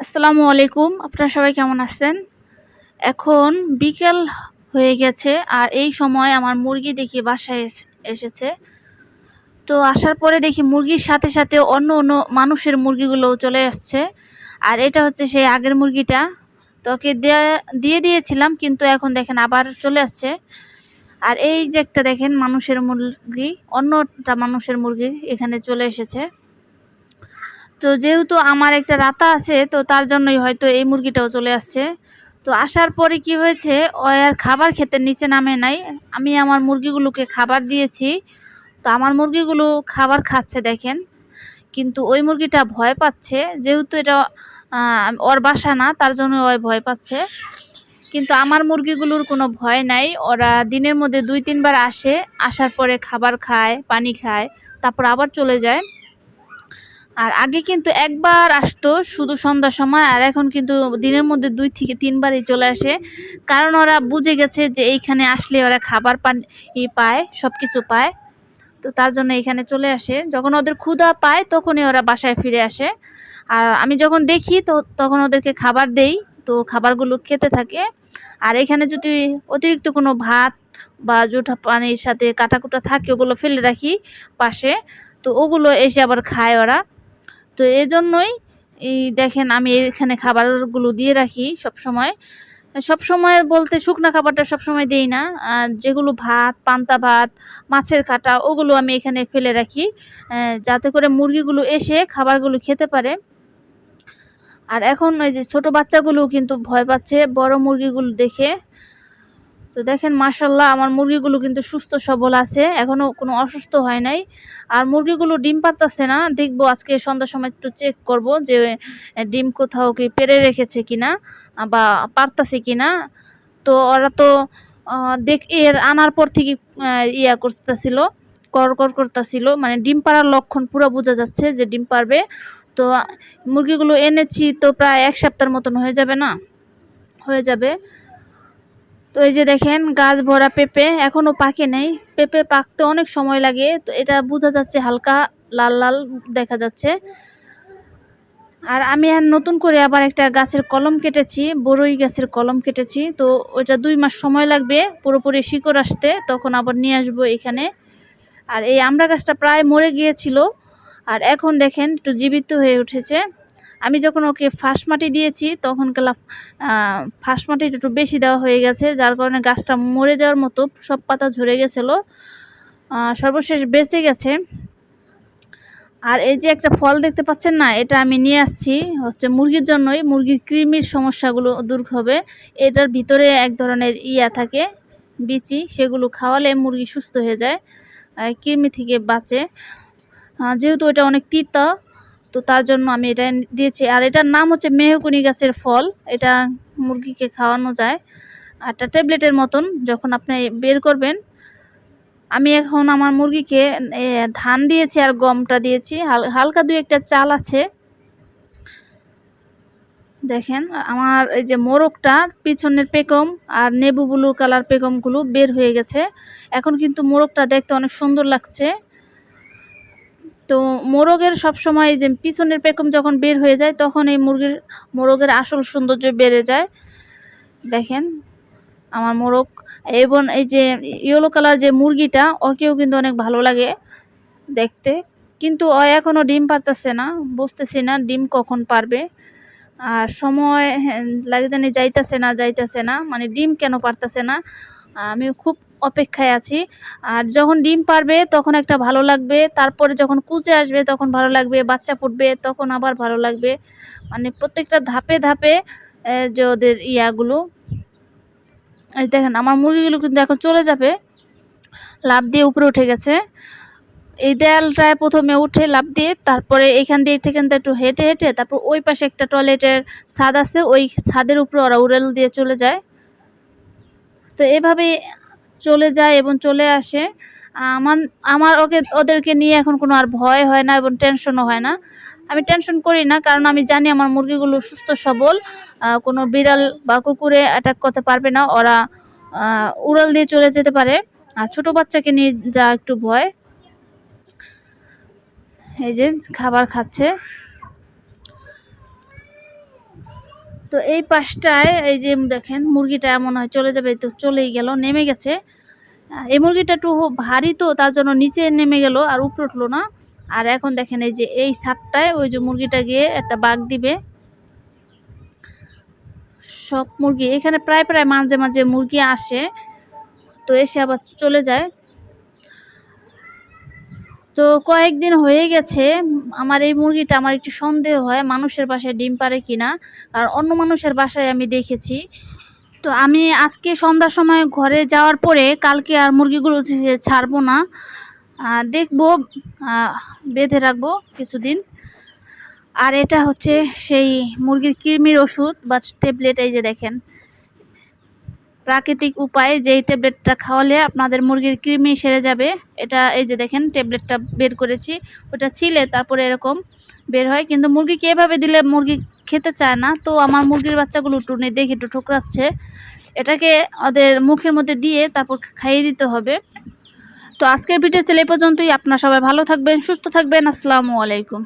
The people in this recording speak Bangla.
আসসালামু আলাইকুম। আপনারা সবাই কেমন আছেন? এখন বিকেল হয়ে গেছে আর এই সময় আমার মুরগি দেখি বাসায় এস- এসেছে। তো আসার পরে দেখি মুরগির সাথে সাথে অন্য অন্য মানুষের মুরগিগুলোও চলে আসছে। আর এটা হচ্ছে সেই আগের মুরগিটা। তোকে দিয়ে দিয়েছিলাম কিন্তু এখন দেখেন আবার চলে আসছে। আর এই যে একটা দেখেন মানুষের মুরগি, অন্যটা মানুষের মুরগি এখানে চলে এসেছে। তো যেহেতু আমার একটা রাতা আছে, তো তার জন্যই হয়তো এই মুরগিটাও চলে আসছে। তো আসার পরে কি হয়েছে, ও আর খাবার খেতে নিচে নামে নাই। আমি আমার মুরগিগুলোকে খাবার দিয়েছি। তো আমার মুরগিগুলো খাবার খাচ্ছে দেখেন। কিন্তু ওই মুরগিটা ভয় পাচ্ছে, যেহেতু এটা ওর বাসা না, তার জন্য ওই ভয় পাচ্ছে। কিন্তু আমার মুরগিগুলোর কোনো ভয় নাই। ওরা দিনের মধ্যে দুই, তিনবার আসে, আসার পরে খাবার খায়, পানি খায়, তারপর আবার চলে যায়। আর আগে কিন্তু একবার আসতো শুধু সন্ধ্যার সময়, আর এখন কিন্তু দিনের মধ্যে দুই থেকে তিনবারই চলে আসে। কারণ ওরা বুঝে গেছে যে এইখানে আসলে ওরা খাবার পানি পায় সব কিছু পায়। তো তার জন্য এখানে চলে আসে। যখন ওদের ক্ষুধা পায়, তখনই ওরা বাসায় ফিরে আসে। আর আমি যখন দেখি, তো তখন ওদেরকে খাবার দেই। তো খাবারগুলো খেতে থাকে। আর এখানে যদি অতিরিক্ত কোনো ভাত বা জুঠা পানির সাথে কাটাকুটা থাকে, ওগুলো ফেলে রাখি পাশে। তো ওগুলো এসে আবার খায় ওরা। তো এই জন্যই এই দেখেন আমি এখানে খাবারগুলো দিয়ে রাখি সব সময় সব সময় বলতে শুকনা খাবারটা সব সময় দেই না। যেগুলো ভাত, পান্তা ভাত, মাছের কাটা, ওগুলো আমি এখানে ফেলে রাখি। যাতে করে মুরগিগুলো এসে খাবারগুলো খেতে পারে। আর এখন ওই যে ছোট বাচ্চাগুলো কিন্তু ভয় পাচ্ছে, বড় মুরগিগুলো দেখে। তো দেখেন মার্শাল্লাহ আমার মুরগিগুলো কিন্তু সুস্থ সবল আছে, এখনও কোনো অসুস্থ হয় নাই। আর মুরগিগুলো ডিম পারতাছে না, দেখব আজকে সন্ধ্যার সময় একটু চেক করব যে ডিম কোথাও কি পেরে রেখেছে কিনা বা পারতাছে কিনা। তো ওরা তো দেখ, এর আনার পর থেকে ইয়া করতেছিল, কর কর করতেছিল। মানে ডিম পাড়ার লক্ষণ পুরো বোঝা যাচ্ছে যে ডিম পারবে। তো মুরগিগুলো এনেছি তো প্রায় এক সপ্তাহের মতন হয়ে যাবে না? হয়ে যাবে। তো এই যে দেখেন, গাছ ভরা পেঁপে, এখনও পাকে নেই। পেঁপে পাকতে অনেক সময় লাগে, তো এটা বোঝা যাচ্ছে হালকা লাল লাল দেখা যাচ্ছে। আর আমি আর নতুন করে আবার একটা গাছের কলম কেটেছি বড়ই গাছের কলম কেটেছি। তো ওইটা দুই মাস সময় লাগবে পুরোপুরি শিকড় আসতে, তখন আবার নিয়ে আসব এখানে। আর এই আমড়া গাছটা প্রায় মরে গিয়েছিল, আর এখন দেখেন একটু জীবিত হয়ে উঠেছে। আমি যখন ওকে ফাঁস মাটি দিয়েছি, তখন গেলা ফাঁস মাটি একটু বেশি দেওয়া হয়ে গেছে, যার কারণে গাছটা মরে যাওয়ার মতো সব পাতা ঝরে গেছিল। সর্বশেষ বেঁচে গেছে। আর এই যে একটা ফল দেখতে পাচ্ছেন না, এটা আমি নিয়ে আসছি, হচ্ছে মুরগির জন্যই। মুরগির কৃমির সমস্যাগুলো দূর হবে। এটার ভিতরে এক ধরনের ইয়া থাকে, বিচি, সেগুলো খাওয়ালে মুরগি সুস্থ হয়ে যায় কৃমি থেকে বাঁচে। যেহেতু এটা অনেক তিতা তো তার জন্য আমি এটা দিয়েছি। আর এটার নাম হচ্ছে মেহকুনি গাছের ফল। এটা মুরগিকে খাওয়ানো যায়। আর এটা ট্যাবলেটের মতন যখন আপনি বের করবেন, আমি এখন আমার মুরগিকে ধান দিয়েছি আর গমটা দিয়েছি। হাল- হালকা দুই একটা চাল আছে। দেখেন, আমার এই যে মোরগটা, পিছনের পেকম আর নেবু ব্লু কালার পেকমগুলো বের হয়ে গেছে। এখন কিন্তু মোরগটা দেখতে অনেক সুন্দর লাগছে। তো মোরগের সবসময় যে পিছনের পেকম যখন বের হয়ে যায় তখন এই মুরগির মোরগের আসল সৌন্দর্য বেড়ে যায়। দেখেন আমার মোরগ এবং এই যে ইয়েলো কালার যে মুরগিটা ওকেও কিন্তু অনেক ভালো লাগে দেখতে। কিন্তু ও এখনও ডিম পারতেছে না বুঝতেছি না ডিম কখন পারবে। আর সময় হ্যাঁ, লাগে জানি যাইতেছে না যাইতেছে না মানে ডিম কেন পারতেছে না আমি খুব অপেক্ষায় আছি। আর যখন ডিম পারবে তখন একটা ভালো লাগবে, তারপরে যখন কুচে আসবে তখন ভালো লাগবে, বাচ্চা ফুটবে তখন আবার ভালো লাগবে। মানে প্রত্যেকটা ধাপে ধাপে যে ওদের ইয়াগুলো। এই দেখেন, আমার মুরগিগুলো কিন্তু এখন চলে যাবে। লাফ দিয়ে উপরে উঠে গেছে। এই দেয়ালটায় প্রথমে উঠে লাফ দিয়ে তারপরে এখান দিয়ে এখান থেকে একটু হেঁটে হেঁটে তারপর ওই পাশে একটা টয়লেটের ছাদ আছে, ওই ছাদের উপরে ওরা উড়াল দিয়ে চলে যায়। তো এভাবে চলে যায় এবং চলে আসে। আমার আমার ওকে, ওদেরকে নিয়ে এখন কোনো আর ভয় হয় না এবং টেনশনও হয় না। আমি টেনশন করি না, কারণ আমি জানি আমার মুরগিগুলো সুস্থ, সবল। কোনো বিড়াল বা কুকুরে অ্যাটাক করতে পারবে না। ওরা উড়াল দিয়ে চলে যেতে পারে। আর ছোটো বাচ্চাকে নিয়ে যা একটু ভয়। এই যে খাবার খাচ্ছে। তো এই পাশটায়, এই যে দেখেন, মুরগিটা এমন হয়, চলে যাবে, তো চলেই গেল, নেমে গেছে। এই মুরগিটা একটু ভারী তো, তার জন্য নিচে নেমে গেল আর উপরে উঠল না। আর এখন দেখেন এই যে এই ছাদটায় ওই যে মুরগিটা গিয়ে একটা বাঘ দিবে। সব মুরগি, এখানে প্রায় প্রায় মাঝে মাঝে মুরগি আসে, তো এসে আবার চলে যায়। তো কয়েকদিন হয়ে গেছে, আমার এই মুরগিটা আমার একটু সন্দেহ হয় মানুষের বাসায় ডিম পারে কিনা আর অন্য মানুষের বাসায় আমি দেখেছি। তো আমি আজকে সন্ধ্যার সময় ঘরে যাওয়ার পরে কালকে আর মুরগিগুলো ছাড়বো না দেখব বেঁধে রাখব কিছুদিন। আর এটা হচ্ছে সেই মুরগির কৃমির ওষুধ বা ট্যাবলেট, এই যে দেখেন। প্রাকৃতিক উপায়ে যেই ট্যাবলেটটা খাওয়ালে আপনাদের মুরগির কৃমি সেরে যাবে, এটা এই যে দেখেন ট্যাবলেটটা বের করেছি, ওটা ছিলে তারপরে এরকম বের হয়। কিন্তু মুরগিকে এভাবে দিলে মুরগি খেতে চায় না। তো আমার মুরগির বাচ্চাগুলো টুনে দেখে একটু ঠোকরাচ্ছে। এটাকে ওদের মুখের মধ্যে দিয়ে তারপর খাইয়ে দিতে হবে। তো আজকের ভিডিও ছিল পর্যন্তই। আপনারা সবাই ভালো থাকবেন, সুস্থ থাকবেন। আসসালামু আলাইকুম।